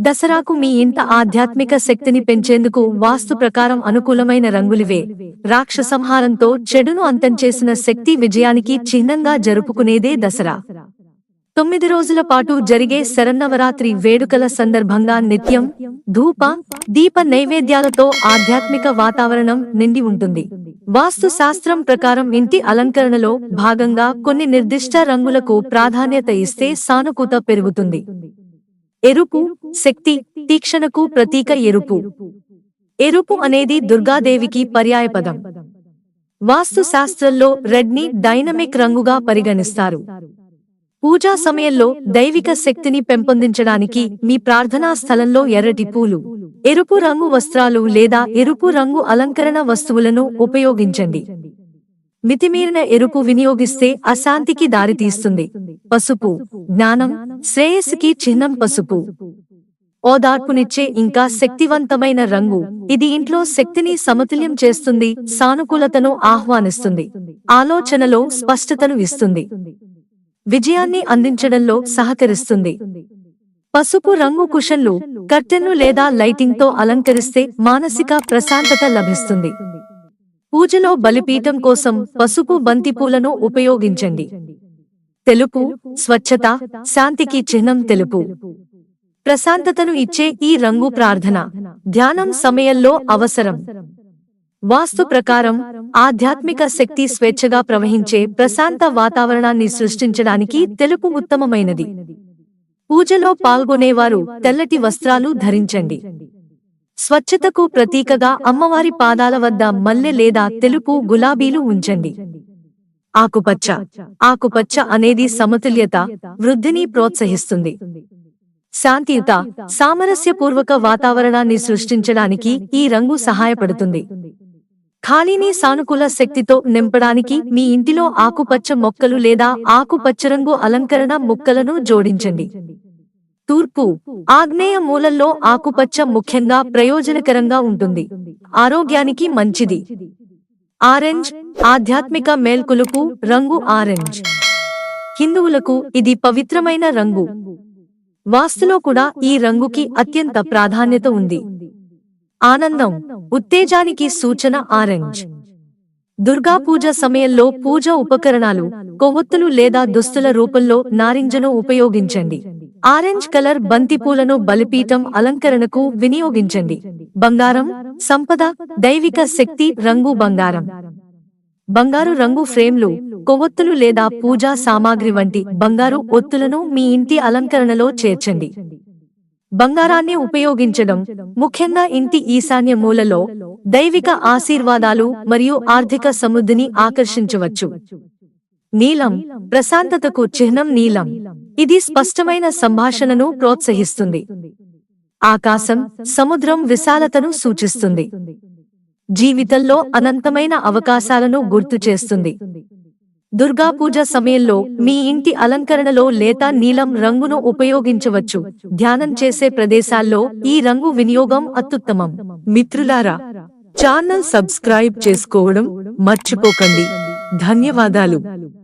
దసరాకు మీ ఇంట ఆధ్యాత్మిక శక్తిని పెంచేందుకు వాస్తు ప్రకారం అనుకూలమైన రంగులివే. రాక్షసంహారంతో చెడును అంతం చేసిన శక్తి విజయానికి చిహ్నంగా జరుపుకునేదే దసరా. తొమ్మిది రోజుల పాటు జరిగే శరన్నవరాత్రి వేడుకల సందర్భంగా నిత్యం ధూప దీప నైవేద్యాలతో ఆధ్యాత్మిక వాతావరణం నిండి ఉంటుంది. వాస్తు శాస్త్రం ప్రకారం ఇంటి అలంకరణలో భాగంగా కొన్ని నిర్దిష్ట రంగులకు ప్రాధాన్యత ఇస్తే సానుకూత పెరుగుతుంది. ఎరుపు శక్తి తీక్షణకు ప్రతీక ఎరుపు. ఎరుపు అనేది దుర్గాదేవికి పర్యాయపదం. వాస్తు శాస్త్రంలో రెడ్ని డైనమిక్ రంగుగా పరిగణిస్తారు. పూజా సమయంలో దైవిక శక్తిని పెంపొందించడానికి మీ ప్రార్థనా స్థలంలో ఎర్రటి పూలు ఎరుపు రంగు వస్త్రాలు లేదా ఎరుపు రంగు అలంకరణ వస్తువులను ఉపయోగించండి. మితిమీరిన ఎరుపు వినియోగిస్తే అశాంతికి దారితీస్తుంది పసుపు జ్ఞానం శ్రేయస్సుకి చిహ్నం పసుపు. ఓదార్పునిచ్చే ఇంకా శక్తివంతమైన రంగు. ఇది ఇంట్లో శక్తిని సమతుల్యం చేస్తుంది సానుకూలతను ఆహ్వానిస్తుంది. ఆలోచనలో స్పష్టతను ఇస్తుంది. విజయాన్ని అందించడంలో సహకరిస్తుంది. పసుపు రంగు కుషన్లు కర్టెన్లు లేదా లైటింగ్తో అలంకరిస్తే మానసిక ప్రశాంతత లభిస్తుంది. పూజలో బలిపీఠం కోసం పసుపు బంతిపూలను ఉపయోగించండి. తెలుపు స్వచ్ఛత శాంతికి చిహ్నం తెలుపు. ప్రశాంతతను ఇచ్చే ఈ రంగు ప్రార్థన ధ్యానం సమయంలో అవసరం. వాస్తు ప్రకారం ఆధ్యాత్మిక శక్తి స్వేచ్ఛగా ప్రవహించే ప్రశాంత వాతావరణాన్ని సృష్టించడానికి తెలుపు ఉత్తమమైనది. పూజలో పాల్గొనేవారు తెల్లటి వస్త్రాలు ధరించండి. స్వచ్ఛతకు ప్రతీకగా అమ్మవారి పాదాల వద్ద మల్లె లేదా తెలుపు గులాబీలు ఉంచండి. ఆకుపచ్చ. ఆకుపచ్చ అనేది సమతుల్యత వృద్ధిని ప్రోత్సహిస్తుంది. శాంతియుత సామరస్యపూర్వక వాతావరణాన్ని సృష్టించడానికి ఈ రంగు సహాయపడుతుంది. ఖాళీని సానుకూల శక్తితో నింపడానికి మీ ఇంటిలో ఆకుపచ్చ మొక్కలు లేదా ఆకుపచ్చ రంగు అలంకరణ మొక్కలను జోడించండి. తూర్పు ఆగ్నేయ మూలల్లో ఆకుపచ్చ ముఖ్యంగా ప్రయోజనకరంగా ఉంటుంది. ఆరోగ్యానికి మంచిది. ఆరెంజ్ ఆధ్యాత్మిక మేల్కొలుపు రంగు ఆరెంజ్. హిందువులకు ఇది పవిత్రమైన రంగు. వాస్తులో కూడా ఈ రంగుకి అత్యంత ప్రాధాన్యత ఉంది. ఆనందం ఉత్తేజానికి సూచన ఆరెంజ్. దుర్గా పూజ సమయంలో పూజ ఉపకరణాలు కొవ్వొత్తులు లేదా దుస్తుల రూపంలో నారింజను ఉపయోగించండి. ఆరెంజ్ కలర్ బంతిపూలను బలిపీఠం అలంకరణకు వినియోగించండి. బంగారం సంపద దైవిక శక్తి రంగు బంగారం. బంగారు. రంగు ఫ్రేమ్లు కొవ్వొత్తులు లేదా పూజా సామాగ్రి వంటి బంగారు ఒత్తులను మీ ఇంటి అలంకరణలో చేర్చండి. బంగారాన్ని ఉపయోగించడం ముఖ్యంగా ఇంటి ఈశాన్య మూలలో దైవిక ఆశీర్వాదాలు మరియు ఆర్థిక సమృద్ధిని ఆకర్షించవచ్చు. నీలం ప్రశాంతతకు చిహ్నం నీలం. ఇది స్పష్టమైన సంభాషణను ప్రోత్సహిస్తుంది. ఆకాశం సముద్రం విశాలతను సూచిస్తుంది. జీవితంలో అనంతమైన అవకాశాలను గుర్తు చేస్తుంది. దుర్గా పూజ సమయంలో మీ ఇంటి అలంకరణలో లేత నీలం రంగును ఉపయోగించవచ్చు. ధ్యానం చేసే ప్రదేశాల్లో ఈ రంగు వినియోగం అత్యుత్తమం. మిత్రులారా ఛానల్ సబ్స్క్రైబ్ చేసుకోవడం మర్చిపోకండి. ధన్యవాదాలు.